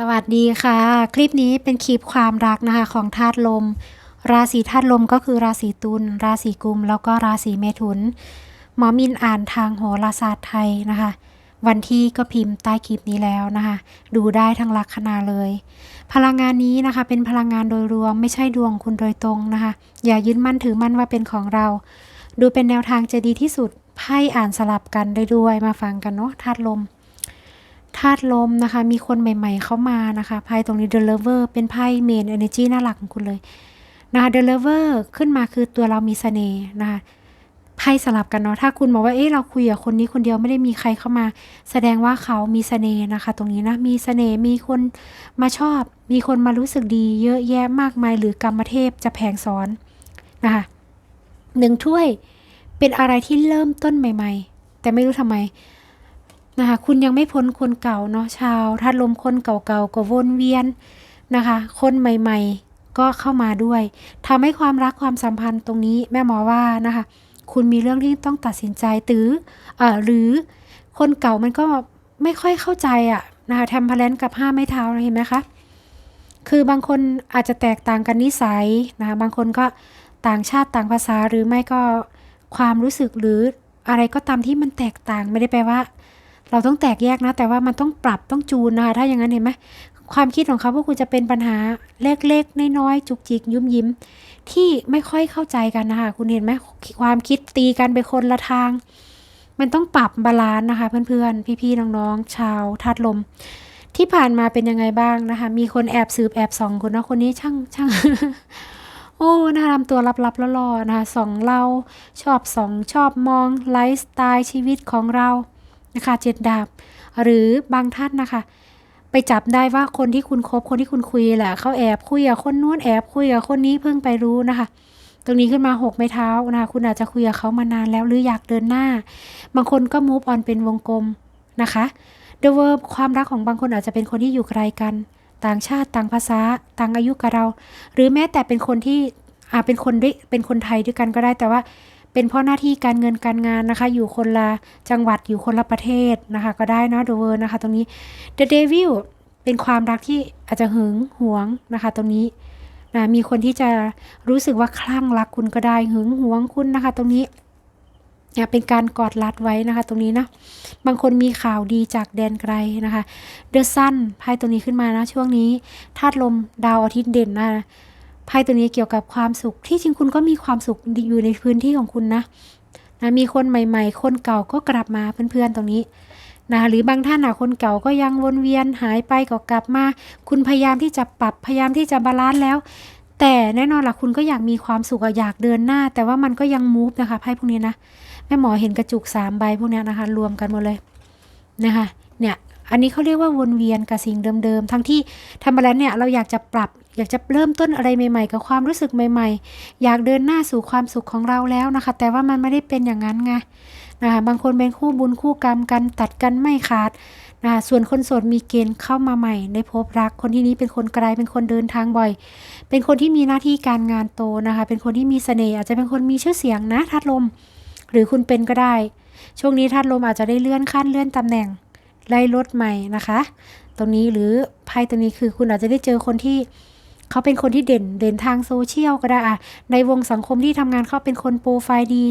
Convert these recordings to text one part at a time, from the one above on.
สวัสดีค่ะ คลิปนี้เป็นคลิปความรักนะคะของธาตุลม ราศีธาตุลมก็คือราศีตุลราศีกุม แล้วก็ราศีเมถุน หมอมินอ่านทางโหราศาสตร์ไทยนะคะ วันที่ก็พิมพ์ใต้คลิปนี้แล้วนะคะ ดูได้ทั้งลัคนาเลย พลังงานนี้นะคะเป็นพลังงานโดยรวมไม่ใช่ดวงคุณโดยตรงนะคะ อย่ายึดมั่นถือมั่นว่าเป็นของเรา ดูเป็นแนวทางจะดีที่สุดไพ่อ่านสลับกันได้ด้วยมาฟังกันเนาะธาตุลม ธาตุลมนะคะ มีคนใหม่ๆเข้ามานะคะไพ่ตรงนี้ The Lover เป็นไพ่เมน Energy น่ารักของคุณเลยนะคะ The Lover ขึ้นมาคือตัวเรามีเสน่ห์นะคะไพ่สลับกันเนาะถ้าคุณบอกว่าเอ๊ะเราคุยกับคนนี้คนเดียวไม่ได้มีใครเข้ามา แสดงว่าเขามีเสน่ห์นะคะ ตรงนี้นะมีเสน่ห์มีคนมาชอบ มีคนมารู้สึกดี เยอะแยะมากมายหรือกรรมเทพจะแผงสอนนะคะหนึ่งถ้วยเป็นอะไรที่เริ่มต้นใหม่ ๆ แต่ไม่รู้ทำไม นะคะ คุณยังไม่พ้นคนเก่าเนาะชาวถ้าลมคนเก่าๆก็วนเวียนนะคะ คนใหม่ๆก็เข้ามาด้วยทำให้ความรักความสัมพันธ์ตรงนี้แม่หมอว่านะคะ คุณมีเรื่องที่ต้องตัดสินใจตือเอ่อหรือคนเก่ามันก็ไม่ค่อยเข้าใจอะนะคะทำพลนกับห้าไม้เท้าเห็นไหมคะคือบางคนอาจจะแตกต่างกันนิสัยนะคะบางคนก็ต่างชาติต่างภาษาหรือไม่ก็ความรู้สึกหรืออะไรก็ตามที่มันแตกต่างไม่ได้แปลว่า เราต้องแตกแยกนะ แต่ว่ามันต้องปรับต้องจูนนะคะถ้าอย่างนั้นเห็นไหมความคิดของเขาพวกคุณจะเป็นปัญหาเล็กๆน้อยๆจุกจิกยุ่มยิ้ม ที่ไม่ค่อยเข้าใจกันนะคะคุณเห็นไหมความคิดตีกันไปคนละทาง มันต้องปรับบาลานซ์นะคะ เพื่อนๆ พี่ๆน้องๆ ชาวธาตุลม ที่ผ่านมาเป็นยังไงบ้างนะคะ มีคนแอบสืบแอบส่องคนนะคนนี้ช่างช่างโอ้นะคะทำตัวลับๆล่อๆนะคะส่องเราชอบส่องชอบมองไลฟ์สไตล์ชีวิตของเรา นะคะเจ็ดดาบ หรือบางท่านนะคะ ไปจับได้ว่าคนที่คุณคบคนที่คุณคุยแหละเขาแอบคุยกับคนนู้นแอบคุยกับคนนี้เพิ่งไปรู้นะคะตรงนี้ขึ้นมาหกไม้เท้านะคะคุณอาจจะคุยกับเขามานานแล้วหรืออยากเดินหน้า บางคนก็มูฟออนเป็นวงกลมนะคะเดเวอร์ความรักของบางคนอาจจะเป็นคนที่อยู่ไกลกัน ต่างชาติต่างภาษา ต่างอายุกับเรา หรือแม้แต่เป็นคนที่อาจเป็นคนด้วยเป็นคนไทยด้วยกันก็ได้แต่ว่า เป็นเพราะหน้าที่การเงินการงานนะคะ อยู่คนละจังหวัดอยู่คนละประเทศนะคะ ก็ได้นะเดเวอร์นะคะ ตรงนี้ The Devil เป็นความรักที่อาจจะหึงหวงนะคะ ตรงนี้นะมีคนที่จะรู้สึกว่าคลั่งรักคุณก็ได้หึงหวงคุณนะคะ ตรงนี้เนี่ยเป็นการกอดรัดไว้นะคะ ตรงนี้นะ บางคนมีข่าวดีจากแดนไกลนะคะ The Sun ไพ่ตัวนี้ขึ้นมานะ ช่วงนี้ธาตุลมดาวอาทิตย์เด่นนะ ไพ่ตัวนี้เกี่ยวกับความสุข ที่จริงคุณก็มีความสุขอยู่ในพื้นที่ของคุณนะนะมีคนใหม่ ๆ คนเก่าก็กลับมาเพื่อนๆตรงนี้นะหรือบางท่านอะคนเก่าก็ยังวนเวียนหายไปก็กลับมา คุณพยายามที่จะปรับพยายามที่จะบาลานซ์แล้ว แต่แน่นอนล่ะคุณก็อยากมีความสุขอยากเดินหน้า แต่ว่ามันก็ยังมูฟนะคะไพ่พวกนี้นะแม่หมอเห็นกระจุกสามใบพวกนี้นะคะ รวมกันหมดเลยนะคะเนี่ยอันนี้เขาเรียกว่าวนเวียนกับสิ่งเดิมๆ ทั้งที่ทำมาแล้วเนี่ยเราอยากจะปรับ อยากจะเริ่มต้นอะไรใหม่ ๆ กับความรู้สึกใหม่ ๆ อยากเดินหน้าสู่ความสุขของเราแล้วนะคะ แต่ว่ามันไม่ได้เป็นอย่างนั้นไงนะคะบางคนเป็นคู่บุญคู่กรรมกันตัดกันไม่ขาดนะคะส่วนคนโสดมีเกณฑ์เข้ามาใหม่ในพบรัก คนที่นี้เป็นคนไกลเป็นคนเดินทางบ่อย เป็นคนที่มีหน้าที่การงานโตนะคะ เป็นคนที่มีเสน่ห์อาจจะเป็นคนมีชื่อเสียงนะทัดลม หรือคุณเป็นก็ได้ ช่วงนี้ทัดลมอาจจะได้เลื่อนขั้นเลื่อนตำแหน่งไล่ลดใหม่นะคะ ตรงนี้หรือไพ่ตรงนี้คือคุณอาจจะได้เจอคนที่ เขาเป็นคนที่เด่นเด่นทางโซเชียลก็ได้อะในวงสังคมที่ทำงานเขาเป็นคนโปรไฟล์ดี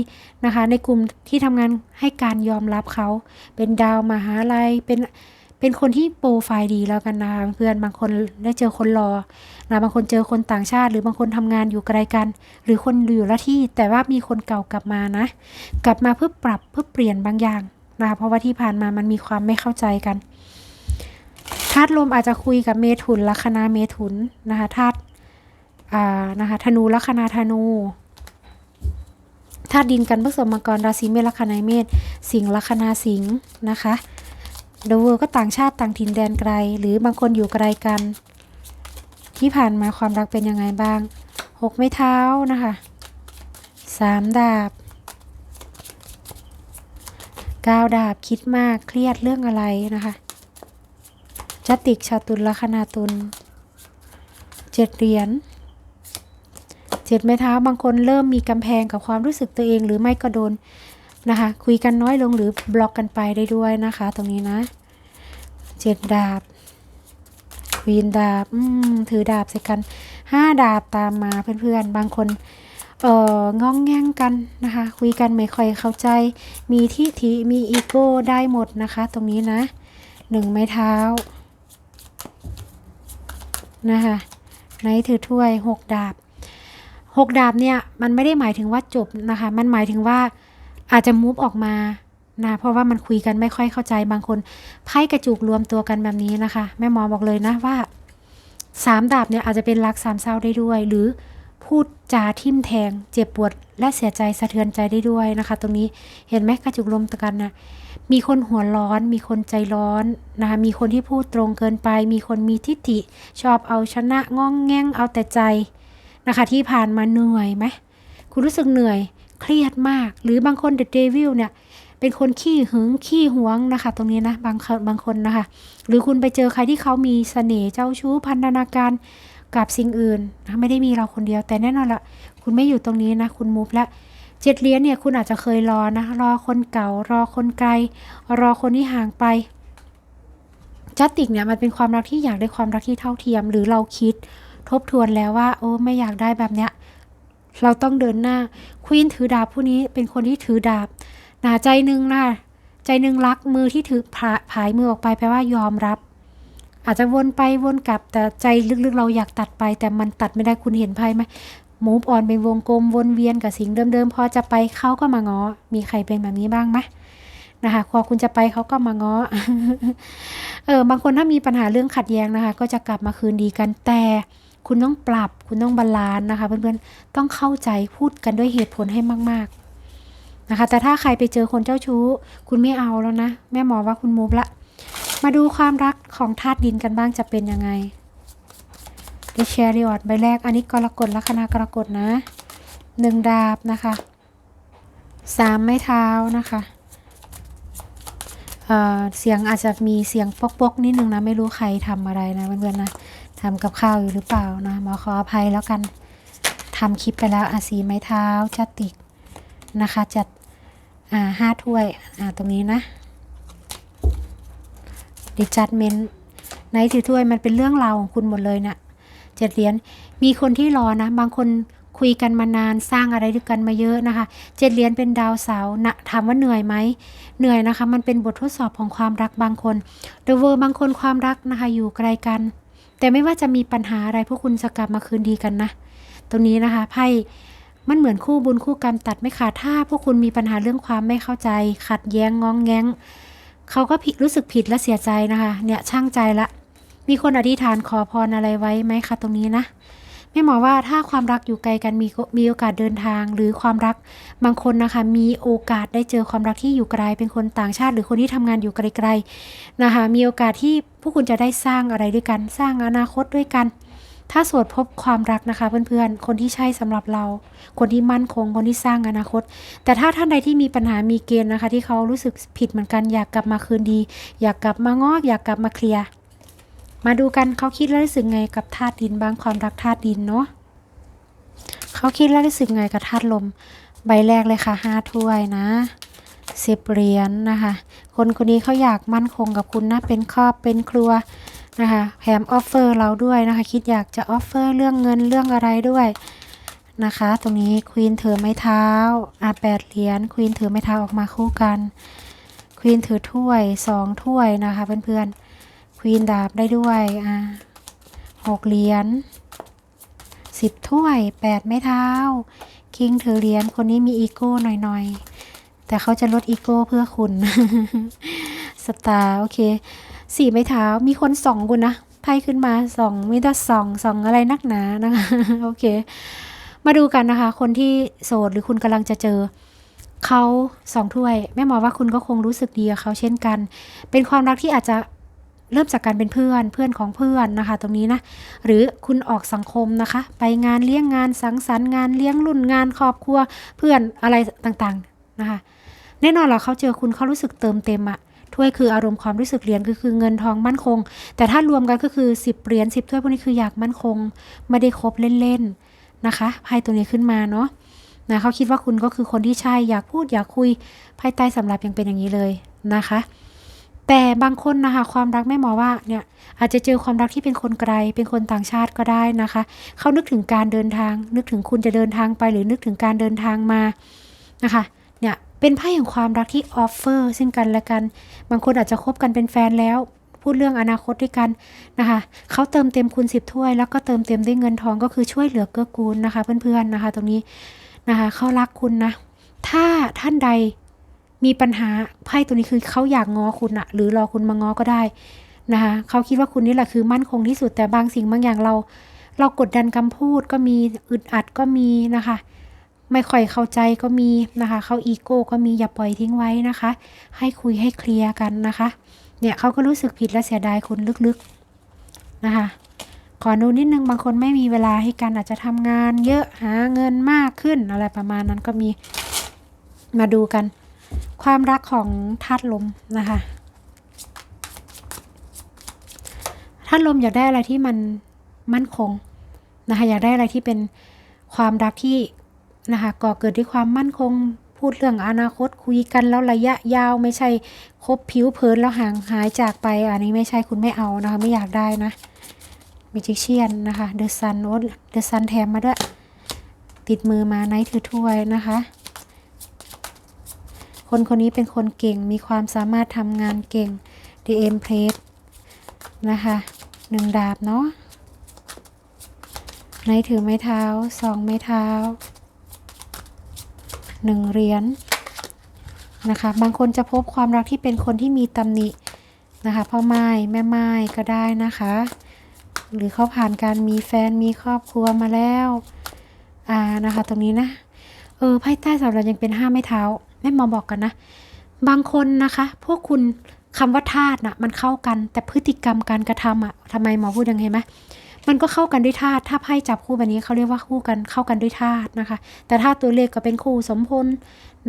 นะคะ ในกลุ่มที่ทำงานให้การยอมรับเขาเป็นดาวมหาลัยเป็นเป็นคนที่โปรไฟล์ดีแล้วกันนะเพื่อนบางคนได้เจอคนรอนะบางคนเจอคนต่างชาติ หรือบางคนทำงานอยู่ไกลกัน หรือคนอยู่ละที่แต่ว่ามีคนเก่ากลับมานะ กลับมาเพื่อปรับเพื่อเปลี่ยนบางอย่างนะเพราะว่าที่ผ่านมามันมีความไม่เข้าใจกันาตุลมอาจจะคุยกับเมถุนลัคนาเมถุนนะคะธาตุอ่านะคะธนูลัคนาธนูธาตุดินกันผสมมังกรราศีเมษลัคนาเมษสิงห์ลัคนาสิงห์นะคะเดวเวอร์ก็ต่างชาติต่างถิ่นแดนไกล หรือบางคนอยู่ไกลกัน ที่ผ่านมาความรักเป็นยังไงบ้างหกไม้เท้านะคะสามดาบก้าดาบคิดมากเครียดเรื่องอะไรนะคะ จติกชาตุลลัคนาตุลเจ็ดเหรียญเจ็ดไม้เท้าบางคนเริ่มมีกำแพงกับความรู้สึกตัวเอง หรือไม่ก็โดนนะคะ คุยกันน้อยลงหรือบล็อกกันไปได้ด้วยนะคะ ตรงนี้นะเจ็ดดาบวีนดาบถือดาบใส่กันห้าดาบตามมาเพื่อนๆ บางคนเอ่ององแง่งกันนะคะ คุยกันไม่ค่อยเข้าใจ มีทิฐิมีอีโก้ได้หมดนะคะ ตรงนี้นะหนึ่งไม้เท้า นะคะไนท์ถือถ้วยหกดาบหกดาบเนี่ยมันไม่ได้หมายถึงว่าจบนะคะ มันหมายถึงว่าอาจจะมูฟออกมานะเพราะว่ามันคุยกันไม่ค่อยเข้าใจบางคนไพ่กระจุกรวมตัวกันแบบนี้นะคะ แม่หมอบอกเลยนะว่าสามดาบเนี่ยอาจจะเป็นรักสามเศร้าได้ด้วย หรือ พูดจาทิ่มแทง เจ็บปวด และเสียใจสะเทือนใจได้ด้วยนะคะ ตรงนี้เห็นไหมกระจุกรวมตัวกันนะมีคนหัวร้อน มีคนใจร้อนนะคะมีคนที่พูดตรงเกินไป มีคนมีทิฏฐิ ชอบเอาชนะง่องแง่งเอาแต่ใจนะคะ ที่ผ่านมาเหนื่อยไหมคุณรู้สึกเหนื่อยเครียดมาก หรือบางคนเดอะเดวิลเนี่ยเป็นคนขี้หึงขี้หวงนะคะ ตรงนี้นะบางคนบางคนนะคะ หรือคุณไปเจอใครที่เขามีเสน่ห์เจ้าชู้พันธนาการ กับสิ่งอื่นนะไม่ได้มีเราคนเดียว แต่แน่นอนละคุณไม่อยู่ตรงนี้นะ คุณมูฟแล้วเจ็ดเหรียญเนี่ยคุณอาจจะเคยรอนะ รอคนเก่ารอคนไกล รอคนที่ห่างไปจัตติกเนี่ยมันเป็นความรักที่อยากได้ความรักที่เท่าเทียม หรือเราคิดทบทวนแล้วว่า โอ้ไม่อยากได้แบบเนี้ยเราต้องเดินหน้าควีนถือดาบผู้นี้เป็นคนที่ถือดาบหนาใจหนึ่งนะใจหนึ่งรักมือที่ถือผาผายมือออกไปแปลว่ายอมรับ อาจจะวนไปวนกลับแต่ใจลึกๆ เราอยากตัดไป แต่มันตัดไม่ได้คุณเห็นไพ่ไหมมูฟออนเป็นวงกลมวนเวียนกับสิ่งเดิมๆ พอจะไปเขาก็มาง้อ มีใครเป็นแบบนี้บ้างไหมนะคะพอคุณจะไปเขาก็มาง้อ เออบางคนถ้ามีปัญหาเรื่องขัดแย้งนะคะ ก็จะกลับมาคืนดีกันแต่คุณต้องปรับ คุณต้องบาลานซ์นะคะเพื่อนๆต้องเข้าใจพูดกันด้วยเหตุผลให้มาก ๆนะคะ แต่ถ้าใครไปเจอคนเจ้าชู้ คุณไม่เอาแล้วนะ แม่หมอว่าคุณมูฟละ มาดูความรักของธาตุดินกันบ้างจะเป็นยังไงดิเชริออดใบแรก อันนี้กรกฎลัคนากรกฎนะหนึ่งดาบนะคะสามไม้เท้านะคะเเสียงอาจจะมีเสียงปกๆนิดนึงนะ ไม่รู้ใครทำอะไรนะเพื่อนๆนะทำกับข้าวอยู่หรือเปล่านะหมอขออภัยแล้วกันทำคลิปไปแล้วอาสีไม้เท้าจัดติกนะคะ จัดห้าถ้วยตรงนี้นะ ดิจัดเมนในถือถ้วยมันเป็นเรื่องราวของคุณหมดเลยนะเจ็ดเหรียญมีคนที่รอนะ บางคนคุยกันมานานสร้างอะไรด้วยกันมาเยอะนะคะ เจ็ดเหรียญเป็นดาวเสาร์นะถามว่าเหนื่อยไหมเหนื่อยนะคะ มันเป็นบททดสอบของความรักบางคนเดอะเวอร์บางคนความรักนะคะ อยู่ไกลกัน แต่ไม่ว่าจะมีปัญหาอะไรพวกคุณจะกลับมาคืนดีกันนะ ตรงนี้นะคะไพ่มันเหมือนคู่บุญคู่กรรมตัดไม่ขาดถ้าพวกคุณมีปัญหาเรื่องความไม่เข้าใจ ขัดแย้งงองแงง เขาก็ผิดรู้สึกผิดและเสียใจนะคะ เนี่ยช่างใจละ มีคนอธิษฐานขอพรอะไรไว้ไหมคะตรงนี้นะแม่หมอว่าถ้าความรักอยู่ไกลกันมีมีโอกาสเดินทาง หรือความรักบางคนนะคะ มีโอกาสได้เจอความรักที่อยู่ไกลเป็นคนต่างชาติ หรือคนที่ทำงานอยู่ไกลๆนะคะ มีโอกาสที่พวกคุณจะได้สร้างอะไรด้วยกัน สร้างอนาคตด้วยกัน ถ้าโสดพบความรักนะคะ เพื่อนๆ คนที่ใช่สำหรับเรา คนที่มั่นคง คนที่สร้างอนาคต แต่ถ้าท่านใดที่มีปัญหามีเกณฑ์นะคะ ที่เขารู้สึกผิดเหมือนกันอยากกลับมาคืนดี อยากกลับมางอกอยากกลับมาเคลียร์มาดูกันเขาคิดแล้วรู้สึกไงกับธาตุดินบางความรักธาตุดินเนาะเขาคิดแล้วรู้สึกไงกับธาตุลม ใบแรกเลยค่ะห้าถ้วยนะสิบเหรียญนนะคะ คนคนนี้เขาอยากมั่นคงกับคุณนะเป็นครอบเป็นครัว นะคะแถมออฟเฟอร์เราด้วยนะคะ คิดอยากจะออฟเฟอร์เรื่องเงินเรื่องอะไรด้วยนะคะ ตรงนี้ควีนถือไม้เท้าอะแปดเหรียญควีนถือไม้เท้าออกมาคู่กันควีนถือถ้วยสองถ้วยนะคะเพื่อนๆควีนดาบได้ด้วยอะหกเหรียญสิบถ้วยแปดไม้เท้าคิงถือเหรียญคนนี้มีอีโก้หน่อยๆ แต่เขาจะลดอีโก้เพื่อคุณสตาร์โอเค สี่ไม้เท้ามีคนส่องคุณนะไพ่ขึ้นมาส่องมิตรส่องส่องอะไรนักหนานะคะโอเค มาดูกันนะคะ คนที่โสดหรือคุณกำลังจะเจอเขาสองถ้วยแม่หมอว่าคุณก็คงรู้สึกดีกับเขาเช่นกัน เป็นความรักที่อาจจะเริ่มจากการเป็นเพื่อนเพื่อนของเพื่อนนะคะ ตรงนี้นะหรือคุณออกสังคมนะคะ ไปงานเลี้ยงงานสังสรรค์งานเลี้ยงรุ่นงานครอบครัวเพื่อนอะไรต่างๆนะคะ แน่นอนหรอเขาเจอคุณเขารู้สึกเติมเต็มอะ ถ้วยคืออารมณ์ความรู้สึกเหรียญก็คือเงินทองมั่นคง แต่ถ้ารวมกันก็คือ10เหรียญ10ถ้วยพวกนี้คืออยากมั่นคง ไม่ได้ครบเล่นๆนะคะไพ่ตัวนี้ขึ้นมาเนาะนะเขาคิดว่าคุณก็คือคนที่ใช่อยากพูดอยากคุยไพ่ใต้สำหรับยังเป็นอย่างนี้เลยนะคะ แต่บางคนนะคะความรักแม่หมอว่าเนี่ยอาจจะเจอความรักที่เป็นคนไกล เป็นคนต่างชาติก็ได้นะคะเขานึกถึงการเดินทาง นึกถึงคุณจะเดินทางไปหรือนึกถึงการเดินทางมานะคะเนี่ย เป็นไพ่แห่งความรักที่ออฟเฟอร์ซึ่งกันและกัน บางคนอาจจะคบกันเป็นแฟนแล้ว พูดเรื่องอนาคตด้วยกันนะคะเขาเติมเต็มคุณสิบถ้วย แล้วก็เติมเต็มด้วยเงินทองก็คือช่วยเหลือเกื้อกูลนะคะ เพื่อนๆนะคะ ตรงนี้นะคะเขารักคุณนะ ถ้าท่านใดมีปัญหาไพ่ตัวนี้คือเขาอยากง้อคุณอะหรือรอคุณมาง้อก็ได้นะคะเขาคิดว่าคุณนี่แหละคือมั่นคงที่สุดแต่บางสิ่งบางอย่างเรา เรากดดันคำพูดก็มีอึดอัดก็มีนะคะ ไม่ค่อยเข้าใจก็มีนะคะ เขาอีโก้ก็มีอย่าปล่อยทิ้งไว้นะคะ ให้คุยให้เคลียร์กันนะคะ เนี่ยเขาก็รู้สึกผิดและเสียดายคุณลึกๆนะคะ ขอดูนิดนึงบางคนไม่มีเวลาให้กันอาจจะทำงานเยอะหาเงินมากขึ้นอะไรประมาณนั้นก็มีมาดูกัน ความรักของธาตุลมนะคะธาตุลมอยากได้อะไรที่มันมั่นคงนะคะ อยากได้อะไรที่เป็นความรักที่ นะคะก่อเกิดด้วยความมั่นคงพูดเรื่องอนาคตคุยกันแล้วระยะยาวไม่ใช่คบผิวเผินแล้วห่างหายจากไป อันนี้ไม่ใช่คุณไม่เอานะคะ ไม่อยากได้นะมิจิเชียนนะคะเดอะซันโอ้เดอะซันแถมมาด้วย ติดมือมาไนท์ถือถ้วยนะคะ คนคนนี้เป็นคนเก่งมีความสามารถทำงานเก่ง The Empress นะคะหนึ่งดาบเนาะไนท์ถือไม้เท้าสองไม้เท้า หนึ่งเหรียญนะคะ บางคนจะพบความรักที่เป็นคนที่มีตำหนินะคะพ่อไม้แม่ไม้ก็ได้นะคะ หรือเขาผ่านการมีแฟนมีครอบครัวมาแล้วอ่านะคะ ตรงนี้นะเออไพ่ใต้สำหรับยังเป็นห้าไม้เท้าแม่หมอบอกกันนะ บางคนนะคะ พวกคุณคำว่าธาตุน่ะมันเข้ากันแต่พฤติกรรมการกระทำอะทำไมหมอพูดยังไงไหม มันก็เข้ากันด้วยธาตุถ้าไพ่จับคู่แบบนี้เขาเรียกว่าคู่กันเข้ากันด้วยธาตุนะคะ แต่ธาตุตัวเลขก็เป็นคู่สมพล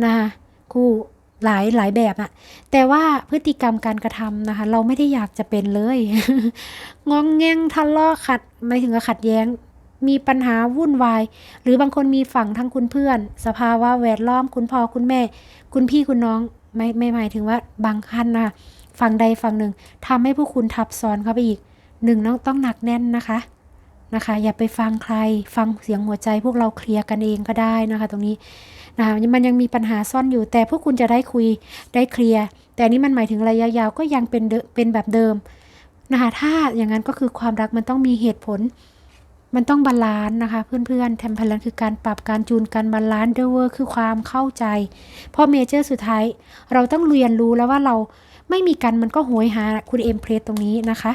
นะคะคู่หลายหลายแบบอะแต่ว่าพฤติกรรมการกระทำนะคะ เราไม่ได้อยากจะเป็นเลยงองแงงทะเลาะขัดไม่ถึงกับขัดแย้ง มีปัญหาวุ่นวาย หรือบางคนมีฝั่งทั้งคุณเพื่อน สภาวะแวดล้อมคุณพ่อคุณแม่ คุณพี่คุณน้องไม่ไม่หมายถึงว่าบางคันนะฝั่งใดฝั่งหนึ่งทำให้ผู้คุณทับซ้อนเข้าไปอีก หนึ่งต้องต้องหนักแน่นนะคะนะคะ อย่าไปฟังใครฟังเสียงหัวใจพวกเราเคลียร์กันเองก็ได้นะคะ ตรงนี้นะคะมันยังมีปัญหาซ่อนอยู่ แต่พวกคุณจะได้คุยได้เคลียร์แต่นี้มันหมายถึงระยะยาวก็ยังเป็นเป็นแบบเดิมนะคะถ้าอย่างนั้นก็คือความรักมันต้องมีเหตุผล มันต้องบาลานซ์นะคะเพื่อนๆแทมเพลนคือการปรับการจูนกันบาลานซ์เดเวอร์คือความเข้าใจ เพราะเมเจอร์สุดท้าย เราต้องเรียนรู้แล้วว่าเราไม่มีกันมันก็โหยหาคุณเอ็มเพรสตรงนี้นะคะ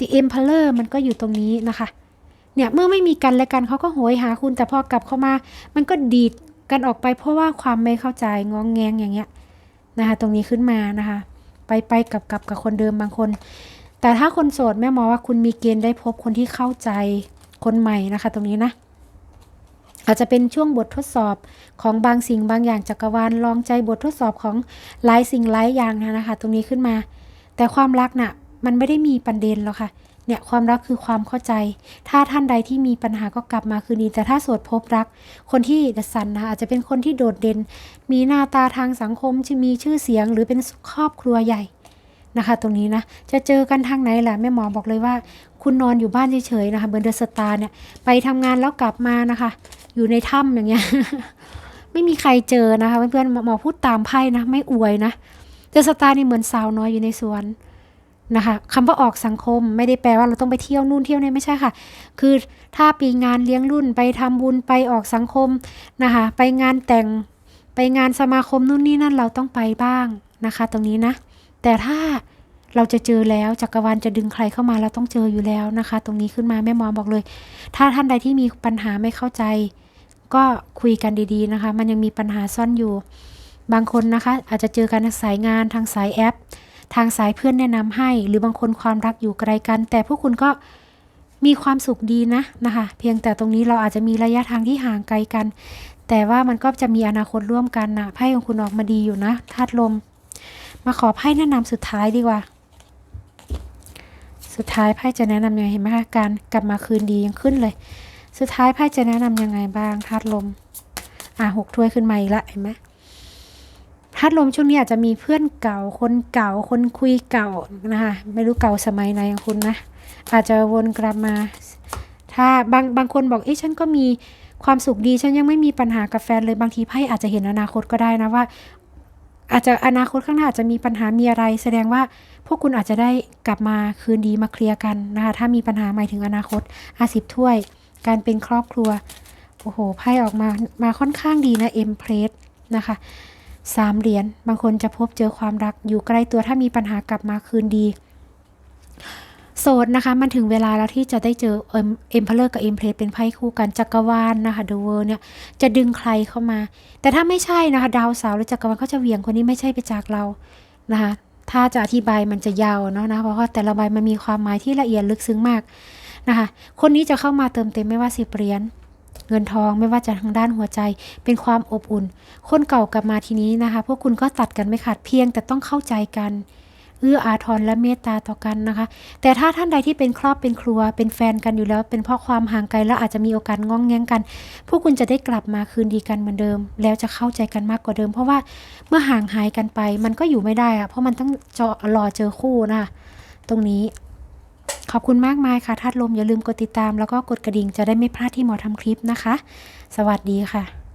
ติเอ็มเพลเลอร์มันก็อยู่ตรงนี้นะคะ เนี่ยเมื่อไม่มีกันและกันเขาก็โหยหาคุณแต่พอกลับเข้ามา มันก็ดีดกันออกไปเพราะว่าความไม่เข้าใจงองแงงอย่างเงี้ยนะคะตรงนี้ขึ้นมานะคะ ไปไปกับกับกับคนเดิมบางคน แต่ถ้าคนโสดแม่หมอว่าคุณมีเกณฑ์ได้พบคนที่เข้าใจคนใหม่นะคะ ตรงนี้นะอาจจะเป็นช่วงบททดสอบของบางสิ่งบางอย่างจักรวาลลองใจบททดสอบของหลายสิ่งหลายอย่างนะคะ ตรงนี้ขึ้นมา แต่ความรักน่ะ มันไม่ได้มีประเด็นหรอกค่ะ เนี่ยความรักคือความเข้าใจ ถ้าท่านใดที่มีปัญหาก็กลับมาคืนดี แต่ถ้าโสดพบรัก คนที่ดัสันนะคะอาจจะเป็นคนที่โดดเด่น มีหน้าตาทางสังคมที่มีชื่อเสียงหรือเป็นครอบครัวใหญ่นะคะ ตรงนี้นะ จะเจอกันทางไหนล่ะแม่หมอบอกเลยว่า คุณนอนอยู่บ้านเฉยๆนะคะเบอร์เดอร์สตาร์เนี่ยไปทำงานแล้วกลับมานะคะ อยู่ในถ้ำอย่างเงี้ยไม่มีใครเจอนะคะเพื่อนๆหมอพูดตามไพ่นะไม่อวยนะเดอสตาร์นี่เหมือนสาวน้อยอยู่ในสวน นะคะคำว่าออกสังคมไม่ได้แปลว่าเราต้องไปเที่ยวนู่นเที่ยวนี่ไม่ใช่ค่ะ คือถ้าปีงานเลี้ยงรุ่นไปทำบุญไปออกสังคมนะคะไปงานแต่งไปงานสมาคมนู่นนี่นั่นเราต้องไปบ้างนะคะ ตรงนี้นะ แต่ถ้าเราจะเจอแล้วจักรวาลจะดึงใครเข้ามาเราต้องเจออยู่แล้วนะคะ ตรงนี้ขึ้นมาแม่หมอบอกเลย ถ้าท่านใดที่มีปัญหาไม่เข้าใจ ก็คุยกันดีๆนะคะ มันยังมีปัญหาซ่อนอยู่ บางคนนะคะ อาจจะเจอกันทางสายงานทางสายแอป ทางสายเพื่อนแนะนำให้ หรือบางคนความรักอยู่ไกลกัน แต่พวกคุณก็มีความสุขดีนะนะคะ เพียงแต่ตรงนี้เราอาจจะมีระยะทางที่ห่างไกลกัน แต่ว่ามันก็จะมีอนาคตร่วมกันนะไพ่ของคุณออกมาดีอยู่นะธาตุลม มาขอไพ่แนะนำสุดท้ายดีกว่า สุดท้ายไพ่จะแนะนำยังไงเห็นไหมคะการกลับมาคืนดียังขึ้นเลย สุดท้ายไพ่จะแนะนำยังไงบ้างธาตุลม อะหกถ้วยขึ้นมาอีกละเห็นไหม ธาตุลมช่วงนี้อาจจะมีเพื่อนเก่าคนเก่าคนคุยเก่านะคะไม่รู้เก่าสมัยไหนของคุณนะ อาจจะวนกลับมา ถ้าบางบางคนบอกเอ๊ะฉันก็มีความสุขดีฉันยังไม่มีปัญหากับแฟนเลยบางทีไพ่อาจจะเห็นอนาคตก็ได้นะว่า อาจจะอนาคตข้างหน้าอาจจะมีปัญหามีอะไร แสดงว่าพวกคุณอาจจะได้กลับมาคืนดีมาเคลียร์กันนะคะถ้ามีปัญหาหมายถึงอนาคตอาสิบถ้วย การเป็นครอบครัวโอ้โหไพ่ออกมามาค่อนข้างดีนะเอ็มเพรสนะคะ สามเหรียญบางคนจะพบเจอความรักอยู่ใกล้ตัวถ้ามีปัญหากลับมาคืนดี โสดนะคะมันถึงเวลาแล้วที่จะได้เจอเอ็มเพลเลอร์กับเอ็มเพลสเป็นไพ่คู่กันจักรวาลนะคะเดอะเวิร์เนี่ยจะดึงใครเข้ามา แต่ถ้าไม่ใช่นะคะดาวเสาร์หรือจักรวาลเขาจะเหวี่ยงคนนี้ไม่ใช่ไปจากเรานะคะถ้าจะอธิบายมันจะยาวเนาะนะเพราะว่าแต่ละใบมันมีความหมายที่ละเอียดลึกซึ้งมากนะคะคนนี้จะเข้ามาเติมเต็มไม่ว่าสิบเหรียญ เงินทองไม่ว่าจะทางด้านหัวใจ เป็นความอบอุ่น คนเก่ากลับมาทีนี้นะคะ พวกคุณก็ตัดกันไม่ขาดเพียง แต่ต้องเข้าใจกันเอื้ออาทรและเมตตาต่อกันนะคะ แต่ถ้าท่านใดที่เป็นครอบเป็นครัว เป็นแฟนกันอยู่แล้ว เป็นเพราะความห่างไกลแล้วอาจจะมีโอกาสง้องแง้งกัน พวกคุณจะได้กลับมาคืนดีกันเหมือนเดิม แล้วจะเข้าใจกันมากกว่าเดิม เพราะว่าเมื่อห่างหายกันไป มันก็อยู่ไม่ได้อะเพราะมันต้องจอรอเจอคู่นะคะตรงนี้ ขอบคุณมากมายค่ะธาตุลมอย่าลืมกดติดตาม แล้วก็กดกระดิ่งจะได้ไม่พลาดที่หมอทำคลิปนะคะ สวัสดีค่ะ